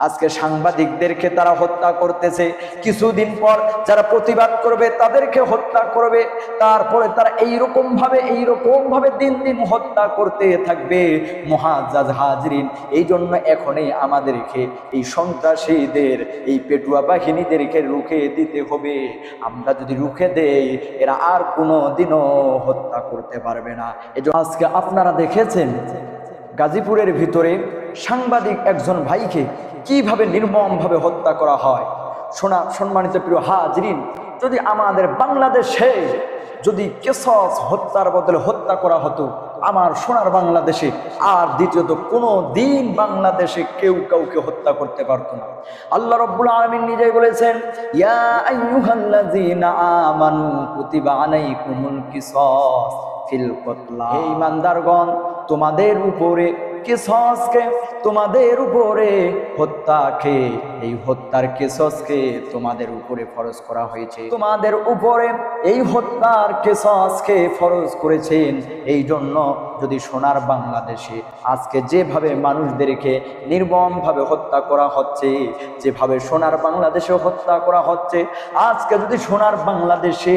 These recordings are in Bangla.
আজকে সাংবাদিকদেরকে তারা হত্যা করতেছে। কিছুদিন পর যারা প্রতিবাদ করবে, তাদেরকে হত্যা করবে। তারপরে তারা এইরকম ভাবে এইরকম ভাবে দিন দিন হত্যা করতে থাকবে। মহাজাজ হাজরিন, এই জন্য এখনই আমাদেরকে এই সন্ত্রাসীদের, এই পেটুয়া বাহিনীদেরকে রুখে দিতে হবে। আমরা যদি রুখে দেই, এরা আর কোনো দিনও হত্যা করতে পারবে না। এজন্য আজকে আপনারা দেখেছেন গাজীপুরের ভিতরে সাংবাদিক একজন ভাইকে কীভাবে নির্মমভাবে হত্যা করা হয়? শোনা সম্মানিত প্রিয় হাজরিন, যদি আমাদের বাংলাদেশে যদি কেসস হত্যার বদলে হত্যা করা হতো, আমার সোনার বাংলাদেশে আর দ্বিতীয়ত কোনো দিন বাংলাদেশে কেউ কাউকে হত্যা করতে পারতো না। আল্লাহ রব্বুল আলামিন নিজেই বলেছেন, ইয়া ফিল কতলা। তোমাদের উপরে কিসসকে তোমাদের উপরে হত্যাকে, এই হত্যার কেসসকে তোমাদের উপরে ফরজ করা হয়েছে। তোমাদের উপরে এই হত্যার কেসসকে ফরজ করেছেন। এই জন্য যদি সোনার বাংলাদেশে আজকে যেভাবে মানুষদেরকে নির্মমভাবে হত্যা করা হচ্ছে, যেভাবে সোনার বাংলাদেশে হত্যা করা হচ্ছে, আজকে যদি সোনার বাংলাদেশে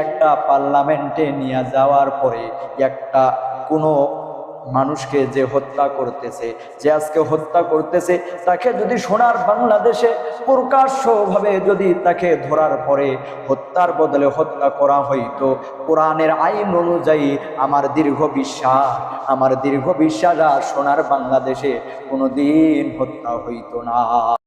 একটা পার্লামেন্টে নিয়ে যাওয়ার পরে একটা কোনো মানুষকে যে হত্যা করতেছে, যে আজকে হত্যা করতেছে, তাকে যদি সোনার বাংলাদেশে প্রকাশ্যভাবে যদি তাকে ধরার পরে হত্যার বদলে হত্যা করা হইতো, কোরআনের আইন অনুযায়ী আমার দীর্ঘ বিশ্বাস, আমার দীর্ঘ বিশ্বাস আর সোনার বাংলাদেশে কোনোদিন হত্যা হইতো না।